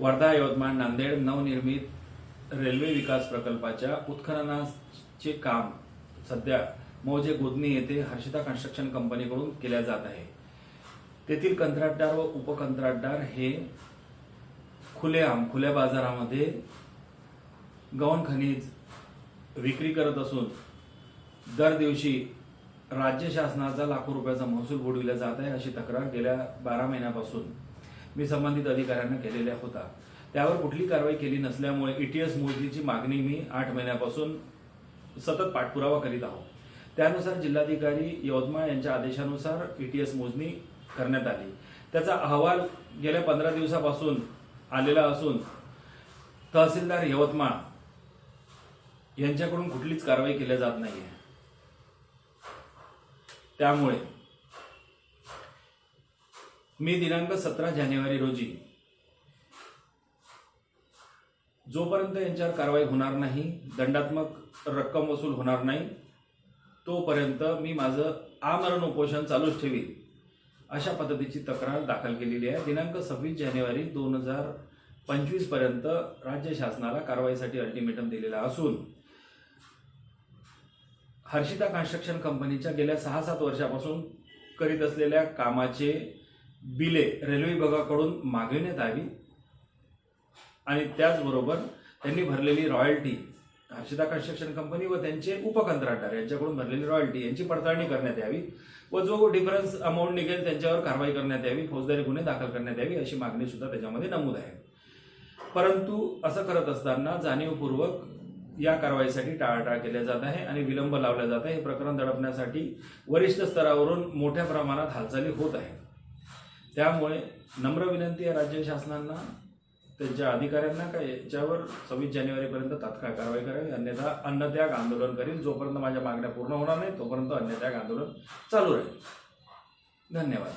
वर्धा यवतमाळ नांदेड नवनिर्मित रेल्वे विकास प्रकल्पाच्या उत्खननाचे काम सध्या मौजे गोदनी येथे हर्षिता कन्स्ट्रक्शन कंपनीकडून केल्या जात आहे. तेथील कंत्राटदार व उपकंत्राटदार हे खुलेआम खुल्या बाजारामध्ये गौण खनिज विक्री करत असून दर दिवशी राज्य शासनाचा लाखो रुपयाचा महसूल बुडविला जात आहे अशी तक्रार गेल्या बारा महिन्यापासून मी संबंधित अधिकाऱ्यांना केलेल्या होता. त्यावर कुठली कारवाई केली नसल्यामुळे ईटीएस मोजणीची मागणी मी आठ महिन्यापासून सतत पाठपुरावा करीत आहोत. त्यानुसार जिल्हाधिकारी यवतमाळ यांच्या आदेशानुसार ईटीएस मोजणी करण्यात आली. त्याचा अहवाल गेल्या पंधरा दिवसापासून आलेला असून तहसीलदार यवतमाळ यांच्याकडून कुठलीच कारवाई केल्या जात नाहीये. त्यामुळे मी दिनांक सतरा जानेवारी रोजी. जोपर्यंत यांच्यावर कारवाई होणार नाही दंडात्मक रक्कम वसूल होणार नाही तोपर्यंत मी माझं आमरण उपोषण चालूच ठेवीन अशा पद्धतीची तक्रार दाखल केलेली आहे. दिनांक सव्वीस जानेवारी दोन हजार पंचवीसपर्यंत राज्य शासनाला कारवाईसाठी अल्टिमेटम दिलेला असून हर्षिता कन्स्ट्रक्शन कंपनीच्या गेल्या सहा सात वर्षापासून करीत असलेल्या कामाचे बिले रेल्वे विभागाकडून मागविण्यात यावी आणि त्याचबरोबर त्यांनी भरलेली रॉयल्टी हर्षिता कन्स्ट्रक्शन कंपनी व त्यांचे उपकंत्राटदार यांच्याकडून भरलेली रॉयल्टी यांची पडताळणी करण्यात यावी व जो डिफरन्स अमाऊंट निघेल त्यांच्यावर कारवाई करण्यात यावी फौजदारी गुन्हे दाखल करण्यात यावी अशी मागणी सुद्धा त्याच्यामध्ये नमूद आहे. परंतु असं करत असताना जाणीवपूर्वक या कारवाईसाठी टाळाटाळ केल्या जात आहे आणि विलंब लावला जात आहे. हे प्रकरण दडपण्यासाठी वरिष्ठ स्तरावरून मोठ्या प्रमाणात हालचाली होत आहे त्यामुळे नम्र विनंती आहे राज्य शासनांना त्यांच्या अधिकाऱ्यांना का याच्यावर सव्वीस जानेवारीपर्यंत तात्काळ कारवाई करावी? अन्यथा अन्नत्याग आंदोलन करील. जोपर्यंत माझ्या मागण्या पूर्ण होणार नाही तोपर्यंत अन्नत्याग आंदोलन चालू राहील. धन्यवाद.